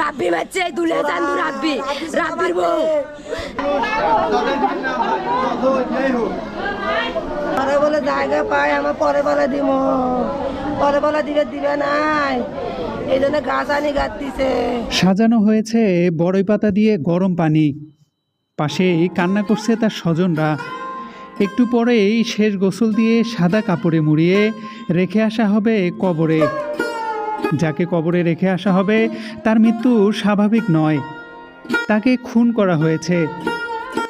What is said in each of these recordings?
রাব্বি মারছে এই দুলে চান্দু রাব্বি। রাব্বির বউ। পরে বলে জায়গা পায় আমার পরে বলে দিব। পরে বলে দিবে দিবে নাই। এই জন্য গাছ আনি গাঁতিছে সাজানো হয়েছে বড়ই পাতা দিয়ে গরম পানি। পাশেই কান্না করছে তার স্বজনরা। একটু পরেই শেষ গোসল দিয়ে সাদা কাপড়ে মুড়িয়ে রেখে আসা হবে কবরে। যাকে কবরে রেখে আসা হবে, তার মৃত্যু স্বাভাবিক নয়। তাকে খুন করা হয়েছে।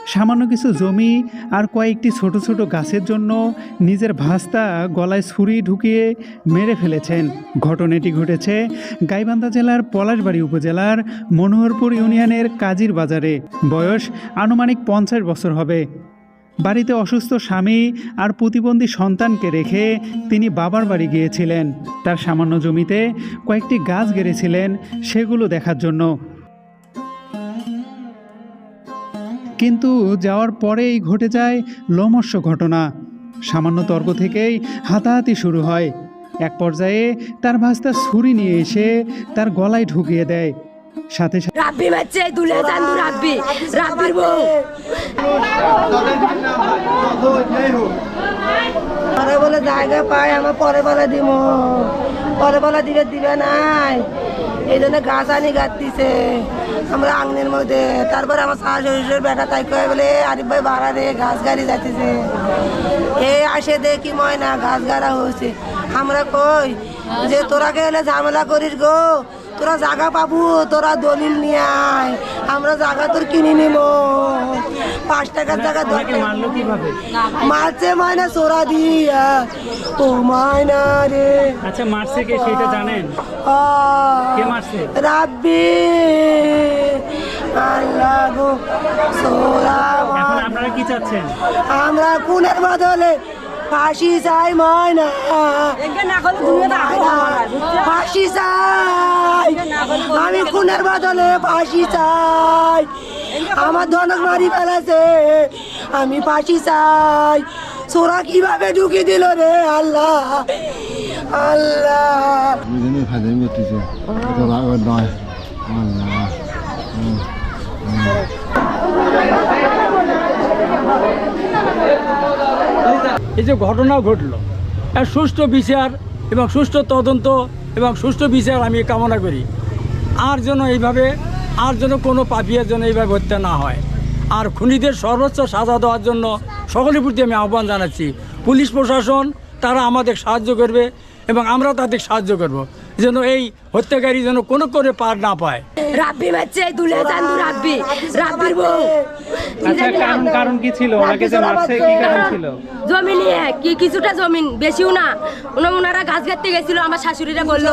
সামান্য কিছু জমি আর কয়েকটি ছোট ছোট গাছের জন্য নিজের ভাস্তা গলায় ছুরি ঢুকিয়ে মেরে ফেলেছেন। ঘটনাটি ঘটেছে গাইবান্ধা জেলার পলাশবাড়ি উপজেলার মনোহরপুর ইউনিয়নের কাজীর বাজারে। বয়স আনুমানিক পঞ্চাশ বছর হবে। বাড়িতে অসুস্থ স্বামী আর প্রতিবন্ধী সন্তানকে রেখে তিনি বাবার বাড়ি গিয়েছিলেন। তার সামান্য জমিতে কয়েকটি গাছ গেড়েছিলেন সেগুলো দেখার জন্য। কিন্তু যাওয়ার পরেই ঘটে যায় লোমস্য ঘটনা। সামান্য তর্ক থেকেই হাতাহাতি শুরু হয়। এক পর্যায়ে তার ভাস্তা ছুরি নিয়ে এসে তার গলায় ঢুকিয়ে দেয়। সাথে সাথে রাব্বি বাচ্চে এই দুলে চান্দু রাব্বি। রাব্বির বউ। পরে বলে জায়গা পায় আমার পরে বলে দিব পরে বলে দিবে দিবে নাই। এই জন্য গাছ আনি গাঁতিছে আমরা আঙনের মধ্যে। তারপরে আমার শাশ শ্বশুরের বেটা তাই কয়ে বলে আরিফ ভাই, বাড়া রে, গাছ গাড়ি যাচ্ছে এই আসে দেখি ময়না, গাছ গাড়া হয়েছে আমরা কই, যে তোরা গেলে ঝামেলা করিস গো? তোরা জায়গা পাবো, তোরা দলিল নিয়ে আয়। আমরা জায়গা তোর কিনে নিব পাঁচ টাকার জায়গা দশ টাকা মারছে ময়না সোরা দিয়া। ও ময়না রে। আচ্ছা মারছে কে সেটা জানেন? কে মারছে? রাব্বি। আল্লাহ গো সোরা এখন আপনারা কি চাচ্ছেন? আমরা কুনের বদলে ফাঁসি চাই ময়না ফাঁসি চাই। আমি কুনের বদলে ফাঁসি চাই। আমার ধনক মারি ফেলেছে। আমি ফাঁসি চাই। সোরা কীভাবে ঢুকি দিল রে আল্লাহ? আল্লাহ। নয়। এই যে ঘটনা ঘটলো এর সুষ্ঠু বিচার এবং সুষ্ঠু তদন্ত এবং সুষ্ঠু বিচার আমি কামনা করি। আর যেন এইভাবে আর যেন কোনো পাপিয়ার জন্য এইভাবে হত্যা না হয়। আর খুনিদের সর্বোচ্চ সাজা দেওয়ার জন্য সকলের প্রতি আমি আহ্বান জানাচ্ছি। পুলিশ প্রশাসন, তারা আমাদের সাহায্য করবে এবং আমরা তাদের সাহায্য করব। যেন এই হত্যাকারী যেন কোনো করে পার না পায়। রাব্বি মারছে এই দুলে চান্দু রাব্বি। রাব্বির বউ। আচ্ছা কারণ কারণ কি ছিল? ওনাকে যে মারছে? কি কারণ ছিল? জমি নিয়ে কি কিছুটা জমিন বেশিও না। ওনা ওনারা গাছ গাঁততে গেছিল আমার শাশুড়িরা বলল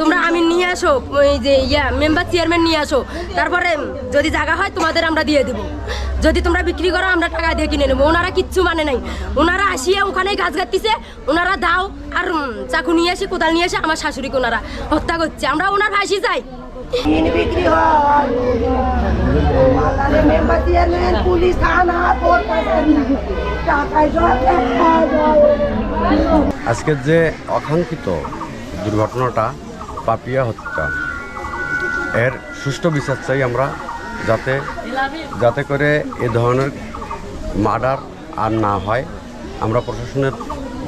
তোমরা আমি নিয়ে আসো ওই যে ইয়া মেম্বার চেয়ারম্যান নিয়ে আসো। তারপরে যদি জায়গা হয় তোমাদের আমরা দিয়ে দেবো। যদি তোমরা বিক্রি করো আমরা টাকা দিয়ে কিনে নেব। ওনারা কিচ্ছু মানে নাই। ওনারা আসিয়া ওখানে গাছ গাঁততিছে ওনারা দাও আর চাকু নিয়ে এসে কোদাল নিয়ে এসে আমার শাশুড়িকে ওনারা হত্যা করছে। আমরা ওনার ফাঁসি চাই। বিক্রি হয়। পুলিশ থানা। আজকের যে অকাঙ্ক্ষিত দুর্ঘটনাটা পাপিয়া হত্যা এর সুষ্ঠু বিচার চাই আমরা যাতে যাতে করে এ ধরনের মার্ডার আর না হয়। আমরা প্রশাসনের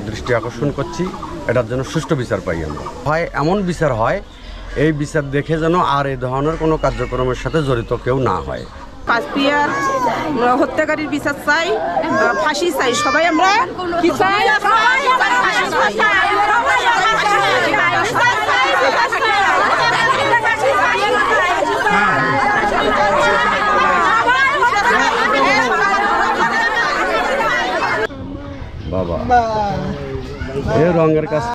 দৃষ্টি আকর্ষণ করছি। এটার জন্য সুষ্ঠু বিচার পাই আমরা। হয় এমন বিচার হয় এই বিচার দেখে যেন আর এই ধরনের কোনো কার্যক্রমের সাথে জড়িত কেউ না হয়। হত্যাকারীর বিচার চাই ফাঁসি চাই। সবাই আমরা কি চাই? বাবা। এ রঙের কাজ